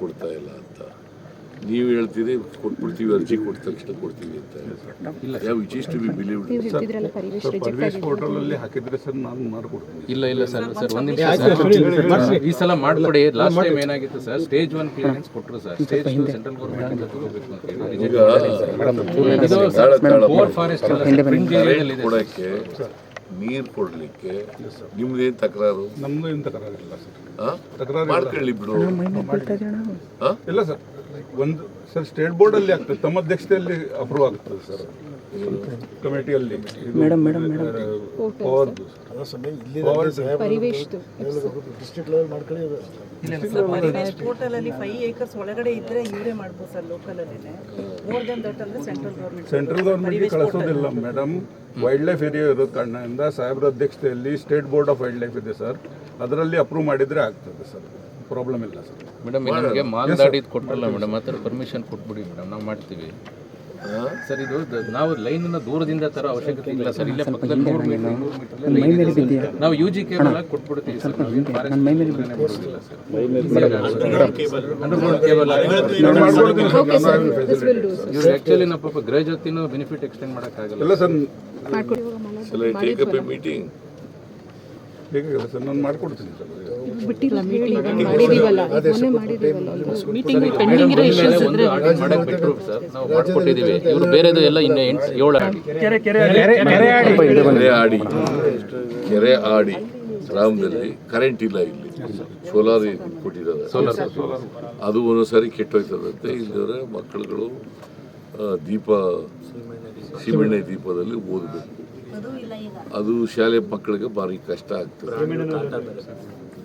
ಕೊಡ್ತಾ ಇಲ್ಲ ಅಂತ. ನೀವು ಹೇಳ್ತೀರಿ ಕೊಟ್ಬಿಡ್ತೀವಿ ಅರ್ಜಿ ಕೊಟ್ಟ ತಕ್ಷಣ ಕೊಡ್ತೀವಿ ಅಂತ ಯಾವ which is to be believe Parivesh reject service portal ಅಲ್ಲಿ ಹಾಕಿದ್ರೆ ಸರ್ ನಾನು ಮಾಡ್ಕೊಡ್ತೀನಿ ಇಲ್ಲ ಇಲ್ಲ ಸರ್ ಸರ್ ಒಂದು ನಿಮಿಷ ಸರ್. ಈ ಸಲ ಮಾಡ್ಕೊಡಿ ಲಾಸ್ಟ್ ಟೈಮ್ ಏನಾಗಿತ್ತು ಸರ್? ಸ್ಟೇಜ್ ಒನ್ ಕ್ಲಿಯರೆನ್ಸ್ ಕೊಟ್ಟರು sir. Stage two central government ತಗೋಬೇಕು ಅಂತ ಹೇಳಿ. ಫಾರೆಸ್ಟ್ ಎಲ್ಲ ಏರಿಯಾದಲ್ಲಿ ಇದೆ ಕೊಡಕ್ಕೆ ನೀರು ಕೊಡ್ಲಿಕ್ಕೆ ನಿಮ್ದೇನ್ ತಕರಾರು? ನಮ್ದು ಏನು ತಕರಾರಿಲ್ಲ ಸರ್. ತಕರಾರು ಮಾಡ್ಕೊಳ್ಳಿ ಬಿಡು? ಇಲ್ಲ ಸರ್ ಒಂದು ಸರ್ ಸ್ಟೇಟ್ ಬೋರ್ಡ್ ಅಲ್ಲಿ ಆಗ್ತದೆ ತಮ್ಮ ಅಧ್ಯಕ್ಷತೆಯಲ್ಲಿ ಅಪ್ರೂವ್ ಆಗ್ತದೆ ಸರ್. ಕಮಿಟಿಯಲ್ಲಿ ಮೇಡಮ್ ಮೇಡಮ್ ಪರಿವೇಶ್ದು ಟೋಟಲ್ ಅಲ್ಲಿ ಫೈವ್ ಏಕರ್ಸ್ ಒಳಗಡೆ ಇದ್ರೆ ಇವರೇ ಮಾಡ್ಬೋದು ಸರ್ ಲೋಕಲ್ ಅಲ್ಲೇ ಮೋರ್ ದನ್ ದಟ್ ಅಂದ್ರೆ ಸೆಂಟ್ರಲ್ ಗೌರ್ಮೆಂಟ್ ಸೆಂಟ್ರಲ್ ಗೌರ್ಮೆಂಟ್ಗೆ ಕಳಿಸೋದಿಲ್ಲ ಮೇಡಮ್ ವೈಲ್ಡ್ ಲೈಫ್ ಏರಿಯಾ ಇರೋ ಕಾರಣದಿಂದ ಸಾಹೇಬ್ರ ಅಧ್ಯಕ್ಷತೆಯಲ್ಲಿ state board of wildlife ಇದೆ ಸರ್ ಅದರಲ್ಲಿ ಅಪ್ರೂವ್ ಮಾಡಿದ್ರೆ ಆಗ್ತದೆ ಸರ್ ಪ್ರಾಬ್ಲಮ್ ಇಲ್ಲ ಸರ್ ಮೇಡಮ್ ನಮಗೆ ಮಾಲ್ದಾಡಿದ್ ಕೊಟ್ಟಲ್ಲ ಮೇಡಮ್ ಆ ಥರ ಪರ್ಮಿಷನ್ ಕೊಟ್ಬಿಡಿ ಮೇಡಮ್ ನಾವು ಮಾಡ್ತೀವಿ. ಸರ್ ಇದು ದ- ನಾವು ಲೈನ್ ದೂರದಿಂದ ತರ ಅವಶ್ಯಕತೆ ಇಲ್ಲ ಸರ್. ಇಲ್ಲೇ ಪಕ್ಕದಲ್ಲಿ ನೂರು ಮೀಟರ್ ನೂರು ಮೀಟರ್ ನಾವು ಯು ಜಿ ಕೇಬಲ್ ಆಗಿ ಕೊಟ್ಬಿಡ್ತೀವಿ ಸರ್. ನನ್ನ ಮೈ ಮೇಲೆ ಅಂಡರ್ಗ್ರೌಂಡ್ ಕೇಬಲ್ ಇವ್ರು ಆಕ್ಚುಲಿ ನಾವು ಪಾಪ ಗೃಹ ಜೊತೆನೂ ಬೆನಿಫಿಟ್ ಎಕ್ಸ್ಟೆಂಡ್ ಮಾಡೋಕ್ಕಾಗಲ್ಲ. ಇಲ್ಲ ಸರ್. ಟೇಕ್ ಅಪ್ I ಬೇಕಾಗಿಲ್ಲ ಸರ್ ನಾನು ಮಾಡಿಕೊಡ್ತೀನಿ ಸರ್. ಸರ್. ಕೆರೆ ಆಡಿ. ಕೆರೆ ಆಡಿ. ಗ್ರಾಮದಲ್ಲಿ ಕರೆಂಟ್ ಇಲ್ಲ ಇಲ್ಲಿ. ಸೋಲಾರ್ ಕೊಟ್ಟಿದ್ದಾರೆ? ಅದು ಒಂದೊಂದ್ಸಾರಿ ಕೆಟ್ಟೋಯ್ತದಂತೆ ಇಲ್ಲದ್ರೆ ಮಕ್ಕಳುಗಳು ದೀಪ ಸೀಮೆಣ್ಣೆ ದೀಪದಲ್ಲಿ ಓದಬೇಕು. ಅದು ಶಾಲೆ ಮಕ್ಕಳಿಗೆ ಭಾರಿ ಕಷ್ಟ ಆಗ್ತದೆ.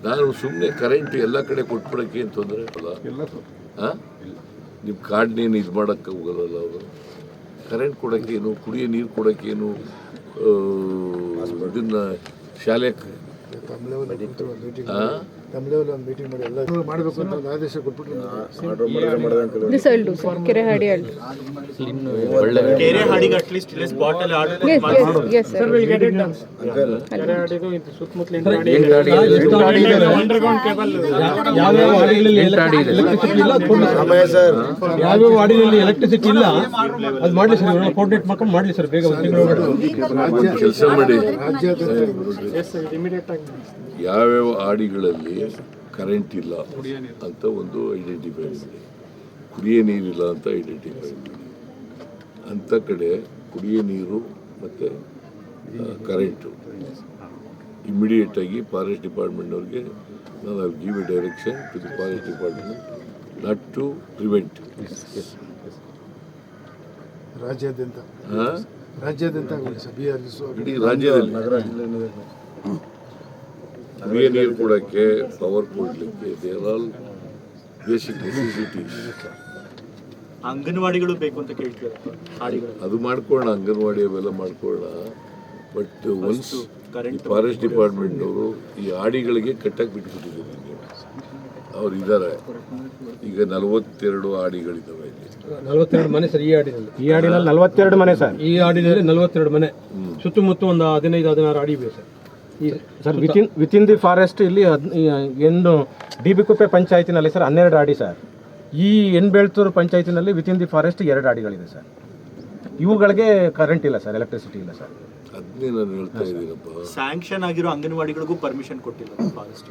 ನಾನು ಸುಮ್ಮನೆ ಕರೆಂಟ್ ಎಲ್ಲ ಕಡೆ ಕೊಟ್ಬಿಡಕ್ಕೆ ಏನು ತೊಂದರೆ ಅಲ್ಲ ಇಲ್ಲ ನಿಮ್ಮ ಕಾರ್ಡ್ನೇನು ಇದು ಮಾಡೋಕ್ಕೆ ಹೋಗಲ್ಲ ಅವರು? ಕರೆಂಟ್ ಕೊಡೋಕ್ಕೇನು ಕುಡಿಯೋ ನೀರು ಕೊಡೋಕ್ಕೇನು ಆ, ಇದನ್ನ ಶಾಲೆ ಮಾಡಬೇಕು ಅಂತ ಒಂದು ಆದೇಶ ಕೊಟ್ಬಿಟ್ಟು ದಿಸ್ ವಿಲ್ ಡೂ ಸರ್ ಕೆರೆ ಹಾಡಿ ಎಸ್ ಇದೆ ಸಮಯ ಎಲೆಕ್ಟ್ರಿಸಿಟಿ ಇಲ್ಲ? ಅದು ಮಾಡಲಿ ಸರ್ ಇವರೆಲ್ಲ ಕೋರ್ಡಿನೇಟ್ ಮಾಡ್ಕೊಂಡು ಮಾಡಲಿ ಸರ್. ಬೇಗ ಒಂದು ತಿಂಗಳು ಕೆಲಸ ಮಾಡಿ. ಇಮಿಡಿಯೇಟ್ ಆಗಿ ಯಾವ್ಯಾವ ಆಡಿಗಳಲ್ಲಿ ಕರೆಂಟ್ ಇಲ್ಲ ಅಂತ ಒಂದು ಐಡೆಂಟಿಫೈ ಮಾಡಿ. ಕುಡಿಯೋ ನೀರಿಲ್ಲ ಅಂತ ಐಡೆಂಟಿಫೈ ಮಾಡಿ. ಅಂಥ ಕಡೆ ಕುಡಿಯೋ ನೀರು ಮತ್ತು ಕರೆಂಟು ಇಮ್ಮಿಡಿಯೇಟಾಗಿ ಫಾರೆಸ್ಟ್ ಡಿಪಾರ್ಟ್ಮೆಂಟ್ನವ್ರಿಗೆ ನಾನು I give a direction to the forest department not to prevent ರಾಜ್ಯಾದ್ಯಂತ. ಹಾಂ? ರಾಜ್ಯಾದ್ಯಂತ ಇಡೀ ರಾಜ್ಯದಲ್ಲಿ. ಕುಡಿಯೋ ನೀರು ಕೊಡೋಕ್ಕೆ ಪವರ್ ಕೊಡಲಿಕ್ಕೆ ದೇರ್ ಆಲ್ ಬೇಸಿಕ್ ನೆಸೆಸಿಟೀಸ್ ಅಂಗನವಾಡಿಗಳು ಬೇಕು ಅಂತ ಕೇಳ್ತಾರೆ ಹಾಡಿಗಳು. ಅದು ಮಾಡ್ಕೊಳ್ಳೋಣ ಅಂಗನವಾಡಿ ಅವೆಲ್ಲ ಮಾಡ್ಕೊಳ್ಳೋಣ. ಬಟ್ ಒನ್ಸ್ ಫಾರೆಸ್ಟ್ ಡಿಪಾರ್ಟ್ಮೆಂಟ್ನವರು ಈ ಆಡಿಗಳಿಗೆ ಕಟ್ಟಕ್ಕೆ ಬಿಟ್ಬಿಟ್ಟಿದ್ದೀವಿ ಅವ್ರು ಇದ್ದಾರೆ. ಈಗ ನಲವತ್ತೆರಡು ಆಡಿಗಳಿದ್ದಾವೆ ಇಲ್ಲಿ. ನಲವತ್ತೆರಡು ಮನೆ ಸರ್ ಈ ಆಡಿನಲ್ಲಿ ಈ ಹಾಡಿನಲ್ಲಿ ನಲವತ್ತೆರಡು ಮನೆ ಸರ್. ಈ ಹಾಡಿನಲ್ಲಿ ನಲವತ್ತೆರಡು ಮನೆ. ಸುತ್ತಮುತ್ತ ಒಂದು ಹದಿನೈದು ಹದಿನಾರು ಆಡಿ ಇವೆ sir. Sir within within the forest ಇಲ್ಲಿ ಎಂದು ಏನು ಡಿ ಬಿ ಕುಪ್ಪೆ ಪಂಚಾಯತಿನಲ್ಲಿ ಸರ್ ಹನ್ನೆರಡು ಆಡಿ ಸರ್. ಈ ಎನ್ಬೆಳ್ತೂರು ಪಂಚಾಯತಿನಲ್ಲಿ ವಿತಿನ್ ದಿ ಫಾರೆಸ್ಟ್ ಎರಡು ಅಡಿಗಳಿದೆ ಸರ್. ಇವುಗಳಿಗೆ ಕರೆಂಟ್ ಇಲ್ಲ ಸರ್ ಎಲೆಕ್ಟ್ರಿಸಿಟಿ ಇಲ್ಲ ಸರ್. ಅದನ್ನೇ ಹೇಳ್ತಾ ಸ್ಯಾಂಕ್ಷನ್ ಆಗಿರೋ ಅಂಗನವಾಡಿಗಳಿಗೂ ಪರ್ಮಿಷನ್ ಕೊಟ್ಟಿಲ್ಲ ಫಾರೆಸ್ಟ್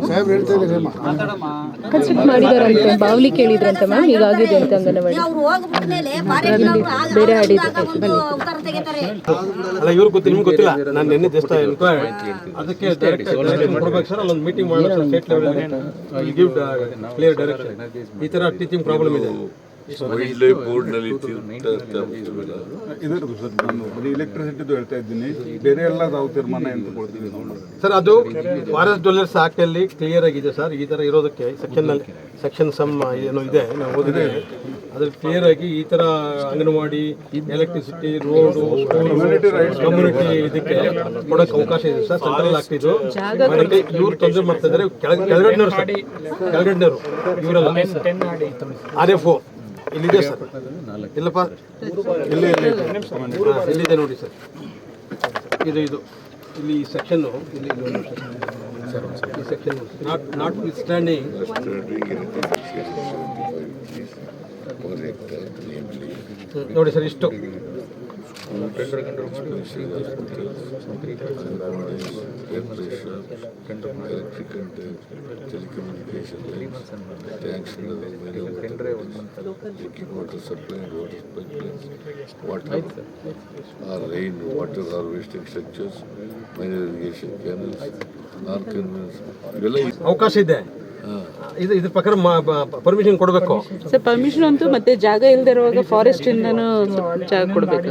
ಸಾಹೇಬ್ರು ಕೇಳಿದ್ರಂತ ಕನ್ಸ್ಟ್ರಕ್ಟ್ ಮಾಡಿದಾರಂತೆ ಬಾವ್ಲಿ ಕೇಳಿದ್ರಂತೆ ಮ್ಯಾಮ್ ಹೀಗಾಗಿದೆ ಅಂತ ಅಂಗನವಾಡಿ. ಬೇರೆ ಅಲ್ಲ ಇವ್ರಿಗೆ ಗೊತ್ತಿಲ್ಲ ನಿಮ್ಗೆ ಗೊತ್ತಿಲ್ಲ. ನಾನು ನಿನ್ನೆ ಜಸ್ಟ್ ಅದಕ್ಕೆ ಕೊಡ್ಬೇಕು ಸರ್ ಅಲ್ಲೊಂದು ಮೀಟಿಂಗ್ ಮಾಡೋಣ sir state level give clear direction ಈ ಥರ ಟೀಚಿಂಗ್ ಪ್ರಾಬ್ಲಮ್ ಇದೆ ವೈಲ್ಡ್ ಲೈಫ್ ಬೋರ್ಡ್ನಲ್ಲಿ ಇದೆ ಸರ್ ನಾನು ಬರೀ ಎಲೆಕ್ಟ್ರಿಸಿಟಿದು ಹೇಳ್ತಾ ಇದ್ದೀನಿ. ಬೇರೆ ಎಲ್ಲ ನಾವು ತೀರ್ಮಾನ ನಾವು ಸರ್ ಅದು ಫಾರೆಸ್ಟ್ ಡೊಲರ್ಸ್ ಆಕ್ಟಲ್ಲಿ ಕ್ಲಿಯರ್ ಆಗಿದೆ ಸರ್. ಈ ತರ ಇರೋದಕ್ಕೆ ಸೆಕ್ಷನ್ನಲ್ಲಿ ಸೆಕ್ಷನ್ ಸಮ್ ಏನೋ ಇದೆ. ನಾವು ಓದಿದೆ ಅದ್ರಲ್ಲಿ ಕ್ಲಿಯರ್ ಆಗಿ ಈ ತರ ಅಂಗನವಾಡಿ ಎಲೆಕ್ಟ್ರಿಸಿಟಿ ರೋಡ್ ಕಮ್ಯುನಿಟಿ ಇದಕ್ಕೆ ಕೊಡೋಕೆ ಅವಕಾಶ ಇದೆ ಸರ್. ಸೆಂಟ್ರಲ್ ಆಗ್ತಿದ್ರು ಇವ್ರು ತೊಂದರೆ ಮಾಡ್ತಾ ಇದ್ರೆ ಕೆಳಗಡೆ ಕೆಳಗಡೆ ಕೆಳಗಡೆನವರು. ಇವರೆಲ್ಲ ಆರ್ ಎಫ್ ಇಲ್ಲಿದೆ ಸರ್. ಇಲ್ಲಪ್ಪ. ಇಲ್ಲಿ ಇಲ್ಲಿದೆ ನೋಡಿ ಸರ್. ಇದು ಇದು. ಇಲ್ಲಿ ಈ ಸೆಕ್ಷನ್ನು ಇಲ್ಲಿ. ಈ ಸೆಕ್ಷನ್ ನಾಟ್ ನಾಟ್ ಸ್ಟ್ಯಾಂಡಿಂಗ್ ನೋಡಿ ಸರ್ ಇಷ್ಟು. ಬೆಂಡ್ರ ಕಂಟ್ರೋಲ್ ಮಟ್ ಸಿಗೋದು ಸಂತೀಕದ ಸಂದರ್ಭದಲ್ಲಿ ಯಾರು ಇಶ what it are rainwater harvesting structures minor irrigation channels ನಾರ್ಕನ್ ಅವಕಾಶ ಇದೆ ಇದು ಇದ್ರ ಪ್ರಕಾರ ಪರ್ಮಿಷನ್ ಕೊಡಬೇಕು. ಸರ್ ಪರ್ಮಿಷನ್ ಅಂತೂ ಮತ್ತೆ ಜಾಗ ಇಲ್ಲದೆ ಇರುವಾಗ ಫಾರೆಸ್ಟ್ ಇಂದನೂ ಜಾಗ ಕೊಡಬೇಕು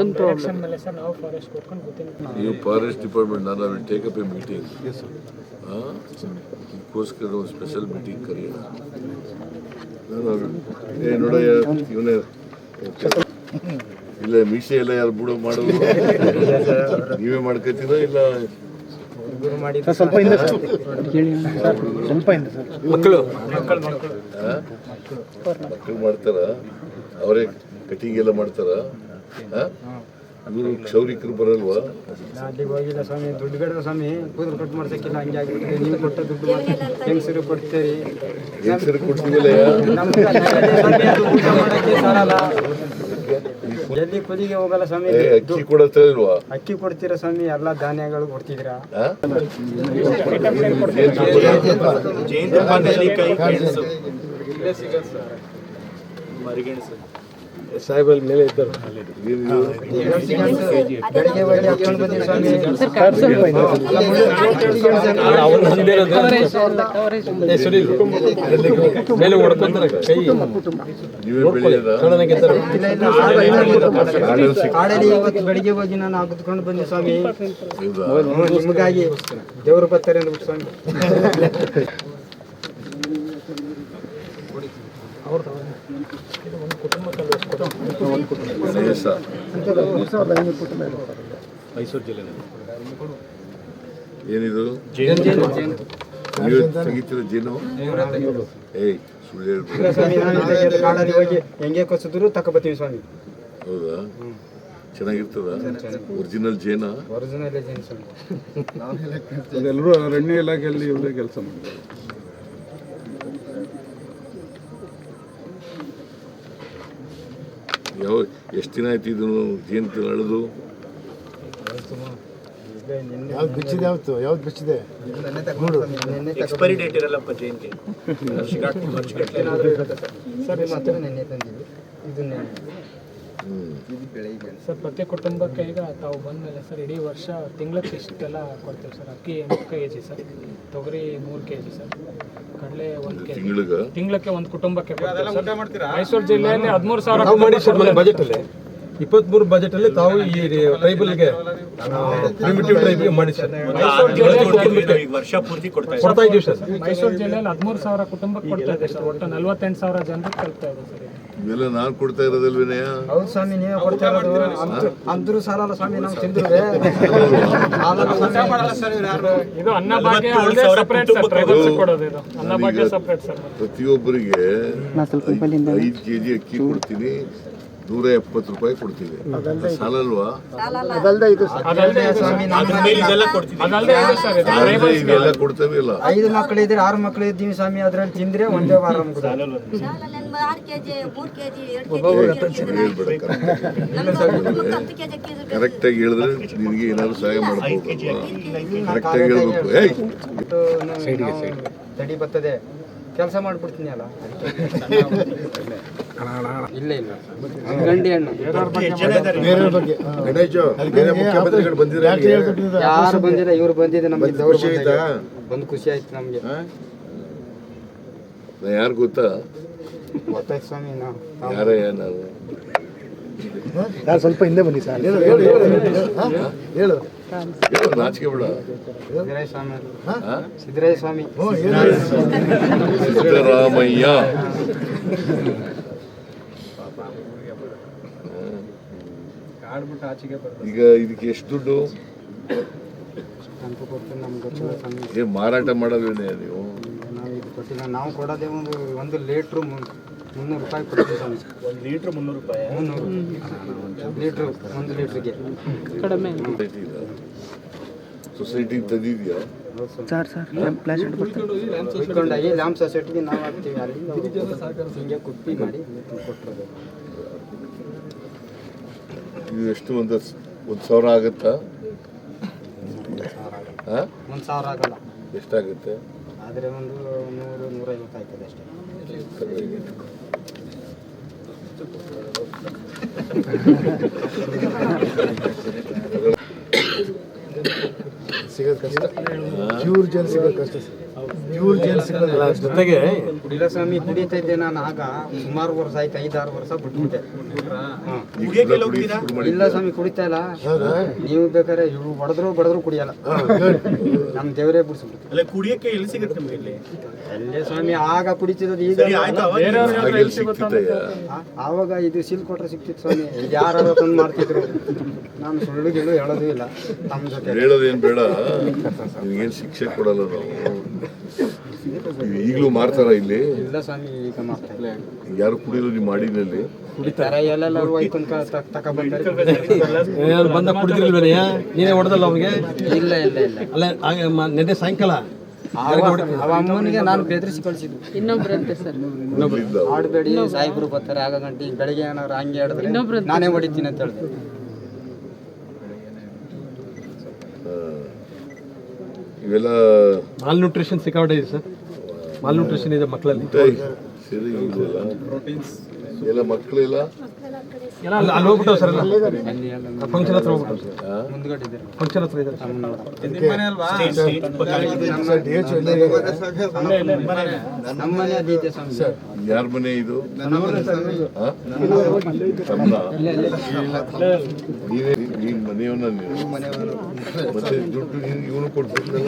ಒಂದು ಪ್ರಾಬ್ಲಮ್ ನೀವು ಫಾರೆಸ್ಟ್ ಡಿಪಾರ್ಟ್ಮೆಂಟ್ ನಾನು will take up a meeting ಇದಕ್ಕೋಸ್ಕರ ಒಂದು ಸ್ಪೆಷಲ್ ಮೀಟಿಂಗ್ ಕರೆಯೋಣ. ಏ ನೋಡಯ್ಯ ಇವನೇ ಇಲ್ಲ ಮೀಸೆ ಎಲ್ಲ ಯಾರು ಬಿಡೋ ಮಾಡೋದು ನೀವೇ ಮಾಡ್ಕೊತೀರಾ ಇಲ್ಲ ಸ್ವಲ್ಪ ಹಿಂದೆ ಸ್ವಲ್ಪ ಹಿಂದೆ ಸರ್. ಮಕ್ಕಳು? ಮಕ್ಕಳು ಮಾಡ್ತಾರ ಅವರೇ ಕಟಿಂಗ್ ಎಲ್ಲ ಮಾಡ್ತಾರ ಇವರು ಕ್ಷೌರಿಕರು ಬರಲ್ವಾ? ಅಲ್ಲಿಗೆ ಹೋಗಿಲ್ಲ ಸ್ವಾಮಿ ದುಡ್ಡು ಬೇಡ ಸ್ವಾಮಿ? ಕೂದಲು ಕಟ್ ಮಾಡ್ಸಕ್ಕಿಲ್ಲ ಹಂಗೆ ಆಗಿಬಿಟ್ಟಿದೆ. ನೀವು ಕೊಟ್ಟ ದುಡ್ಡು ಹೆಂಗಸರು ಕೊಡ್ತೀರಿ? ಹೆಂಗಸರು ಕೊಡ್ತೀವಲ್ಲ ಎಲ್ಲಿ ಕುದಿಗೆ ಹೋಗಲ್ಲ ಸ್ವಾಮಿ. ಅಕ್ಕಿ ಕೊಡತ್ತಾ ಇಲ್ವಾ? ಅಕ್ಕಿ ಕೊಡ್ತೀರಾ ಸ್ವಾಮಿ? ಎಲ್ಲಾ ಧಾನ್ಯಗಳು ಕೊಡ್ತಿದ್ದೀರಾ? ಮರಿಗೆಣಸು ಸಾಹೇಬ್ ಮೇಲೆ ಇದ್ದರು. ಮೇಲೆ ಹೊಡ್ಕೊಂತಾರೆ ಕೈ ಇವತ್ತು ಬೆಳಿಗ್ಗೆ ಹೋಗಿ ನಾನು ಹಾಕಿದ್ಕೊಂಡು ಬಂದೆ ಸ್ವಾಮಿ ನಿಮಗಾಗಿ ದೇವರು ಬರ್ತಾರೆ ಅಂದ್ಬಿಟ್ಟು ಸ್ವಾಮಿ ಮೈಸೂರು ಏನಿದು? ನೀವು ತೆಗಿತೀರ ಜೇನು? ಏಯ್ ಸುಳ್ಳು ಹೋಗಿ ಹೆಂಗೆ ಕೊಸಿದ್ರು ತಕ ಬರ್ತೀವಿ ಸ್ವಾಮಿ. ಹೌದಾ? ಚೆನ್ನಾಗಿರ್ತದ? ಒರಿಜಿನಲ್ ಜೇನ? ಒರಿಜಿನಲ್ ಜೇನು ಸ್ವಾಮಿ. ಅದೆಲ್ಲರೂ ಅರಣ್ಯ ಇಲಾಖೆಯಲ್ಲಿ ಇವರೇ ಕೆಲಸ ಮಾಡ್ತಾರೆ. ಯಾವ ಎಷ್ಟು ದಿನ ಆಯ್ತು ಇದು ಜೇನು ಅಳದು ಯಾವ್ದು ಬಿಚ್ಚಿದೆ ಯಾವತ್ತು? ಯಾವ್ದು ಬಿಚ್ಚಿದೆ? ನೆನ್ನೆ ಎಕ್ಸ್ಪೈರಿ ಡೇಟ್ ಇರಲ್ಲಪ್ಪ ಜಯಂತಿ ಸರ್ ಮಾತ್ರ ನೆನ್ನೆ ತಂದಿದ್ದು ಇದನ್ನೇ. ಸರ್ ಪ್ರತಿ ಕುಟುಂಬಕ್ಕೆ ಈಗ ತಾವು ಬಂದಮೇಲೆ ಸರ್ ಇಡೀ ವರ್ಷ ತಿಂಗ್ಳಕ್ಕೆ ಇಷ್ಟೆಲ್ಲ ಕೊಡ್ತೀವಿ ಸರ್ ಅಕ್ಕಿ ಎಂಟು ಕೆ ಜಿ ಸರ್ ತೊಗರಿ ಮೂರು ಕೆ ಜಿ ಸರ್ ಕಡಲೆ ಒಂದು ಕೆ ಜಿ ತಿಂಗಳಿಗೆ? ತಿಂಗ್ಳಕ್ಕೆ ಒಂದು ಕುಟುಂಬಕ್ಕೆ. ಮೈಸೂರು ಜಿಲ್ಲೆಯಲ್ಲಿ ಹದಿಮೂರು ಸಾವಿರ ಇಪ್ಪತ್ಮೂರು ಬಜೆಟ್ ಅಲ್ಲಿ ತಾವು ಈ ಟ್ರೈಬಲ್ಗೆ ಪ್ರಿಮಿಟಿವ್ ಮಾಡಿ ಸರ್ ವರ್ಷ ಪೂರ್ತಿ ಕೊಡ್ತಾ ಇದ್ದೀವಿ. ಸರ್. ಮೈಸೂರು ಜಿಲ್ಲೆಯಲ್ಲಿ ಹದಿಮೂರು ಸಾವಿರ ಕುಟುಂಬಕ್ಕೆ ಕೊಡ್ತಾ ಇದೆ ಸರ್. ಒಟ್ಟು ನಲ್ವತ್ತೆಂಟು ಸಾವಿರ ಜನರಿಗೆ ತಲುಪ್ತಾ ಇದೆ ಸರ್ ಇದು. ಇವೆಲ್ಲ ನಾನು ಕೊಡ್ತಾ ಹೌದು ಸ್ವಾಮಿ ನೀವೇ ಕೊಡ್ತಾ ಇರೋದು. ಅಂದ್ರು- ಅಂದ್ರು ಸಾಲಲ್ಲ ಸ್ವಾಮಿ ನಾವು ತಿಂದ್ರೆ ಇದು ಅನ್ನಭಾಗ್ಯ ಅಲ್ಲದೆ ಸಪ್ರೇಟ್ ಸರ್. ಟ್ರೈಬಲ್ಸ್ ಕೊಡೋದು ಇದು. Annabhagya separate sir. ಪ್ರತಿಯೊಬ್ಬರಿಗೆ ಐದು ಕೆಜಿ ಅಕ್ಕಿ ಕೊಡ್ತೀನಿ. ನೂರ ಎಪ್ಪತ್ತು ರೂಪಾಯಿ ಕೊಡ್ತೀವಿ. ಸಾಲಲ್ವಾ? ಇದೆಲ್ಲ ಕೊಡ್ತೀವಿ. ಇಲ್ಲ. ಐದು ಮಕ್ಕಳು ಇದ್ರೆ ಆರು ಮಕ್ಕಳು ಇದ್ದೀವಿ ಸ್ವಾಮಿ ಅದ್ರಲ್ಲಿ ತಿಂದ್ರೆ ಒಂದೇ ವಾರ ಕರೆಕ್ಟ್ ಆಗಿ. ಹೇಳಿದ್ರೆ ನಿನಗೆ ಏನಾದ್ರು ಸಹಾಯ ಮಾಡ್ಬೋದಲ್ವಾ? ಕರೆಕ್ಟಾಗಿ ಹೇಳ್ಬೇಕು. ಏಯ್! ತಡಿ ಬರ್ತದೆ. ಕೆಲಸ ಮಾಡ್ಬಿಡ್ತೀನಿ ಅಲ್ಲ? ಇಲ್ಲ ಇಲ್ಲ. ಗಂಡಿ ಹಣ್ಣು? ಯಾರು ಬಂದಿಲ್ಲ ಇವ್ರು ಬಂದಿದೆ ನಮಗೆ ಒಂದು ಖುಷಿ ಆಯ್ತು? ನಮಗೆ. ಯಾರು ಗೊತ್ತಾ? ಗೊತ್ತಾಯ್ತು ಸ್ವಾಮಿ ನಾವು? ನಾನು ಯಾರು ಸ್ವಲ್ಪ ಹಿಂದೆ ಬನ್ನಿ ಸರ್. ಹೇಳು ನಾಚಿಕೆ ಬಿಡ. ಸ್ವಾಮಿ ಸ್ವಾಮಿ ಸಿದ್ದರಾಮಯ್ಯ. ಬರ್ತಾರೆ ಈಗ ಇದಕ್ಕೆ ಎಷ್ಟು ದುಡ್ಡು? ಸ್ವಾಮಿ ಏ ಮಾರಾಟ ಮಾಡಲ್ವೇನೆ ನೀವು? ನಾವು ಇದು ಕೊಟ್ಟಿಲ್ಲ. ನಾವು ಕೊಡೋದೇ ಒಂದು ಒಂದು ಲೀಟ್ರು ಮುನ್ನೂರು ರೂಪಾಯಿ ಕೊಡ್ತೀವಿ ಒಂದು ಲೀಟ್ರ್ ಮುನ್ನೂರು ರೂಪಾಯಿ. ಮುನ್ನೂರು ಲೀಟ್ರ್ ಒಂದು ಲೀಟ್ರಿಗೆ. ಕಡಿಮೆ ಸೊಸೈಟಿ ತಂದಿದೆಯಾ ಸರ್ ಸರ್ ಫ್ಲಾಶ್ ಇಟ್ಕೊಂಡಾಗಿ ಲ್ಯಾಂಪ್ ಸೊಸೈಟಿಗೆ ನಾವು ಹಾಕ್ತೀವಿ. ಅಲ್ಲಿ ಹಿಂಗೆ ಕುಟ್ಟಿ ಮಾಡಿ ಕೊಟ್ಟರು ಇದು ಎಷ್ಟು ಒಂದು ಒಂದು ಸಾವಿರ ಆಗುತ್ತಾ? ಒಂದು ಸಾವಿರ ಆಗಲ್ಲ. ಎಷ್ಟಾಗುತ್ತೆ? ಆದರೆ ಒಂದು ನೂರು ನೂರೈವತ್ತು ಆಯ್ತದೆ ಅಷ್ಟೇ. ಸಿಗೋದು ಕಷ್ಟ. ಪ್ಯೂರ್ ಜಲ್ ಸಿಗೋದು ಕಷ್ಟ ಸರ್. ಜೊತೆಗೆ ಕುಡಿಲಸ್ವಾಮಿ ಕುಡಿತಾ ಇದ್ದೆ ನಾನು ಆಗ ಸುಮಾರು ವರ್ಷ ಆಯ್ತು ಐದಾರು ವರ್ಷ ಬಿಟ್ಬಿಟ್ಟೆ. ಇಲ್ಲ ಸ್ವಾಮಿ ಕುಡಿತಾ ಇಲ್ಲ. ನೀವು ಬೇಕಾದ್ರೆ ಇವ್ರು ಹೊಡೆದ್ರು ಬಡದ್ರು ಕುಡಿಯಲ್ಲ. ನಮ್ಮ ದೇವರೇ ಬಿಡಿಸ್ಬಿಟ್ಟು ಅಲ್ಲ ಕುಡಿಯಕ್ಕೆ ಎಲ್ಲಿ ಸಿಗುತ್ತೆ ಅಲ್ಲೇ ಸ್ವಾಮಿ ಆಗ ಕುಡಿತಿದ್ದು ಈಗ ಆವಾಗ ಇದು ಸೀಲ್ ಕೊಟ್ರೆ ಸಿಕ್ತಿತ್ತು ಸ್ವಾಮಿ. ಯಾರು ತಂದು ಮಾಡ್ತಿದ್ರು ನಾನು ಸುಳ್ಳು ಗಿಳ್ಳು ಹೇಳೋದು ಇಲ್ಲ. ನಮ್ಮ ಜೊತೆ. ಹೇಳೋದೇನು ಬೇಡ. ನಿಮಗೇನು ಶಿಕ್ಷೆ ಕೊಡಲ್ಲ ನಾವು. ಈಗಲೂ ಮಾಡ್ತಾರ ಇಲ್ಲಿ? ಇಲ್ಲ ಸ್ವಾಮಿ ಈಗ ಮಾಡ್ತಾರೆ ಇಲ್ಲ ಯಾರು ಕುಡಿಯೋದು ನೀವು ಮಾಡಿನಲ್ಲಿ ಕುಡಿತಾರೆ. ಎಲ್ಲೆಲ್ಲರೂ ಒಯ್ಕೊಂಡ್ ತಕ ಬಂದ ಬಂದ ಕುಡಿದಿಲ್ವೇನೆ ನೀನೇ ಹೊಡೆದಲ್ಲ ಅವನಿಗೆ? ಇಲ್ಲ ಇಲ್ಲ ಇಲ್ಲ. ಅಲ್ಲ ನೆನ್ನೆ ಸಾಯಂಕಾಲ? ಅಮ್ಮನಿಗೆ ನಾನು ಬೆದರಿಸಿ ಕಳಿಸಿದ್ದು. ಇನ್ನೊಬ್ರಂತೆ ಸರ್. ಆಡಬೇಡಿ ಸಾಯಿಬ್ರು ಬರ್ತಾರೆ. ಆಗ ಗಂಟೆ ಬೆಳಿಗ್ಗೆ ಏನಾದ್ರು ಹಂಗೆ ಹೇಳಿದ್ರೆ ನಾನೇ ಹೊಡಿತೀನಿ ಅಂತ ಹೇಳಿದೆ. ಇವೆಲ್ಲ ಮಾಲ್ ನ್ಯೂಟ್ರಿಷನ್ ಸಿಕ್ಕಾಪಟ್ಟೆ ಇದೆ ಸರ್. ಮಾಲ್ ನ್ಯೂಟ್ರಿಷನ್ ಇದೆ ಮಕ್ಕಳಲ್ಲಿ. ಸರಿ ಇದೆಲ್ಲ ಎಲ್ಲ ಮಕ್ಕಳೆಲ್ಲ ಅಲ್ಲಿ ಹೋಗ್ಬಿಟ್ಟು ಸರ್ ಫಂಕ್ಷನ್ ಹತ್ರ ಹೋಗ್ಬಿಟ್ಟು. ಫಂಕ್ಷನ್ ಹತ್ರ ಇದೆ. ಯಾರ ಮನೆ ಇದು? ತಮ್ಮನ? ನೀನೇ ನೀನ್ ಮನೆಯವನ್ನ ನೀವು ಮತ್ತೆ ದುಡ್ಡು ಇವನು ಕೊಡ್ತಿದ್ದಲ್ಲ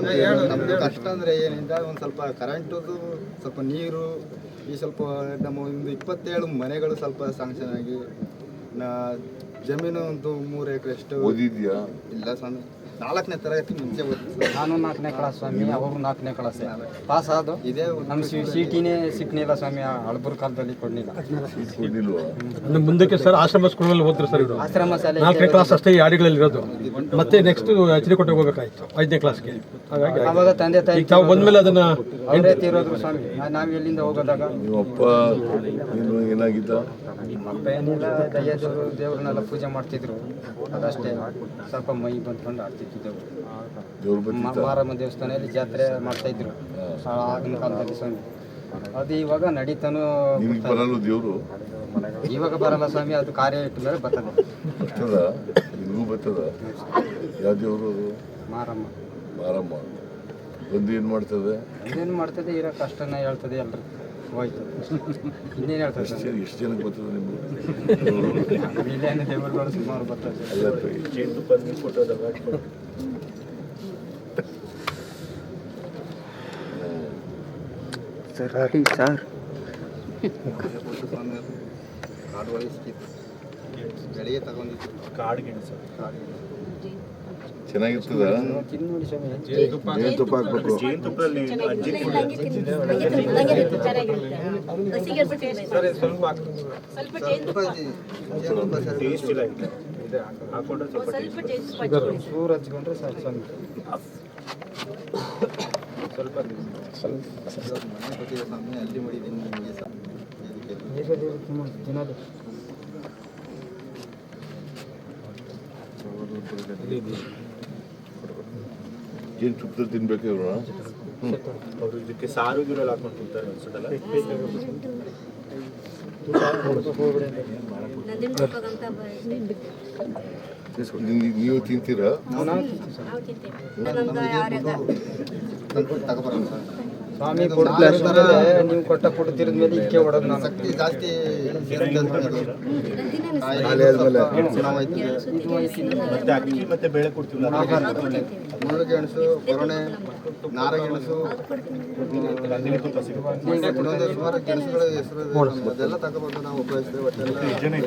ನಮ್ಗೆ ಕಷ್ಟ ಅಂದ್ರೆ ಏನಿಲ್ಲ ಒಂದು ಸ್ವಲ್ಪ ಕರೆಂಟದು ಸ್ವಲ್ಪ ನೀರು ಈ ಸ್ವಲ್ಪ ನಮ್ಮ ಒಂದು ಇಪ್ಪತ್ತೇಳು ಮನೆಗಳು ಸ್ವಲ್ಪ ಸಾಂಕ್ಷನ್ ಆಗಿ ನಾ ಜಮೀನು ಒಂದು ಮೂರು ಎಕರೆ ಅಷ್ಟು ಓದಿದ್ಯಾ? ಇಲ್ಲ ಸ್ವಾಮಿ. ನಾಲ್ಕನೇ ತರಗತಿ ಮುಂಚೆ ಓದಿದ್ದು. ನಾನು ನಾಲ್ಕನೇ ಕ್ಲಾಸ್ ಸ್ವಾಮಿ ಅವರು ನಾಲ್ಕನೇ ಕ್ಲಾಸ್. ಪಾಸ್ ಆದ ಇದೇ ನಮ್ಮ ಸಿಟಿನೇ ಸಿಕ್ನಿಲ್ಲ ಸ್ವಾಮಿ ಹಳಬರ್ ಕಾಲದಲ್ಲಿ ಕೊಡಲಿಲ್ಲ. ಮುಂದಕ್ಕೆ ಸರ್ ಆಶ್ರಮ ಸ್ಕೂಲಲ್ಲಿ ಓದ್ತಾರೆ ಸರ್ ಇವರು ಆಶ್ರಮ ಶಾಲೆ ನಾಲ್ಕನೇ ಕ್ಲಾಸ್ ಅಷ್ಟೇ ಈ ಹಾಡಿಗಳಲ್ಲಿ ಇರೋದು. ಮತ್ತೆ ನೆಕ್ಸ್ಟ್ ಎಚ್ ಕೊಟ್ಟು ಹೋಗ್ಬೇಕಾಯ್ತು ಐದನೇ ಕ್ಲಾಸ್ಗೆ. ಹಾಗಾಗಿ ಅವಾಗ ತಂದೆ ತಾಯಿ ತಾವು ಬಂದ್ಮೇಲೆ ಅದನ್ನ ಹೆಂಡತಿ ತೀರೋದ್ರು ಸ್ವಾಮಿ. ನಾವು ಎಲ್ಲಿಂದ ಹೋಗೋದಾಗ? ನಿಮ್ಮಪ್ಪ ನೀನು ಏನಾಗಿದ್ದ? ಅಪ್ಪ ಏನಿಲ್ಲ ದಯ್ಯ ದೇವರು ದೇವ್ರನ್ನೆಲ್ಲ ಪೂಜೆ ಮಾಡ್ತಿದ್ರು. ಅದಷ್ಟೇ. ಸ್ವಲ್ಪ ಮೈ ಬಂದ್ಕೊಂಡು ಆಡ್ತಿದ್ದೆವು ದೇವರು. ಮಾರಮ್ಮ ದೇವಸ್ಥಾನದಲ್ಲಿ ಜಾತ್ರೆ ಮಾಡ್ತಾ ಇದ್ರು. ಆ, ಆಗಿನ ಕಾಲದಲ್ಲಿ ಸ್ವಾಮಿ. ಅದು ಇವಾಗ ನಡೀತಾನು ದೇವರು? ಇವಾಗ ಬರಲ್ಲ ಸ್ವಾಮಿ ಅದು ಕಾರ್ಯ ಇಟ್ಟ ಮೇಲೆ ಬರ್ತದೆ. ಬರ್ತದ? ನಿನಗೂ ಬರ್ತದ? ಯಾವ ದೇವ್ರು ಮಾರಮ್ಮ. ಮಾರಮ್ಮ. ಬಂದು ಏನು ಮಾಡ್ತದೆ? ಏನ್ ಮಾಡ್ತದೆ ಇರೋ ಕಷ್ಟನ ಹೇಳ್ತದೆ ಎಲ್ರು ಹೋಯ್ತು ಇನ್ನೇನು ಹೇಳ್ತದೆ ಎಷ್ಟು ಸ್ವಾಮಿ? ಜನ ಎಷ್ಟು ಜನಕ್ಕೆ ಬರ್ತದೆ ನಿಮ್ಗೆ ಇಲ್ಲೇನು ದೇವರುಗಳು ಸುಮಾರು ಬರ್ತದೆ ಅಲ್ಲ ತಾಯಿ. ಜೇನುತುಪ್ಪ ನೀರು ಕೊಟ್ಟೋದಲ್ಲ ಸರ್ ಸರ್ ಸ್ವಾಮಿ ಕಾಡು ಒಳಗೆ ಸಿಕ್ಕಿತ್ತು ಬೆಳಿಗ್ಗೆ ತಗೊಂಡಿತ್ತು ಕಾಡು ಗೆಣಸು ಚೆನ್ನಾಗಿರ್ತದ ತಿಂದು ನೋಡಿ ಸ್ವಾಮಿ ಜೇನುತುಪ್ಪ ಹಾಕ್ಬೇಕು. ಸ್ವಲ್ಪ ಸ್ವಲ್ಪ. ಚೂರು ಹಚ್ಕೊಂಡ್ರೆ ಸಾಕು ಸ್ವಲ್ಪ ಮನೆ ಅಲ್ಲಿ ಮಾಡಿದ್ದೀನಿ ನಿಮಗೆ ಸಹ ಇದಕ್ಕೆ ತಿನ್ನೋದು ಜೇನುತುಪ್ಪದಲ್ಲಿ ತಿನ್ಬೇಕು ಇವರು? ಅವರು ಇದಕ್ಕೆ ಸಾರು ಗೀರಲ್ಲಿ ಹಾಕೊಂಡು ತಿಂತಾರೆ ಅನ್ಸುತ್ತಲ್ಲ? ನೀವು ತಿಂತೀರಾ? ತಗೊಬರೋಣ ಸರ್. ಸ್ವಾಮಿ ನೀವು ಕೊಟ್ಟ ಕೊಟ್ಟು ತಿರ್ದ ಮೇಲೆ ಇದಕ್ಕೆ ಹೊಡೋದು ನಾನು. ಶಕ್ತಿ ಜಾಸ್ತಿ ಮತ್ತೆ ಬೇಳೆ ಕೊಡ್ತೀವಲ್ಲ ಮುಳ್ಳುಗೆಣಸು ಕೊರಣೆ ನಾರಗೆಣಸು ಇನ್ನೊಂದು ಸುಮಾರು ಗೆಣಸುಗಳ ಹೆಸರು. ಅದೆಲ್ಲ ತಗೊಬಂದು ನಾವು ಉಪಯೋಗಿಸ್ತೇವೆ.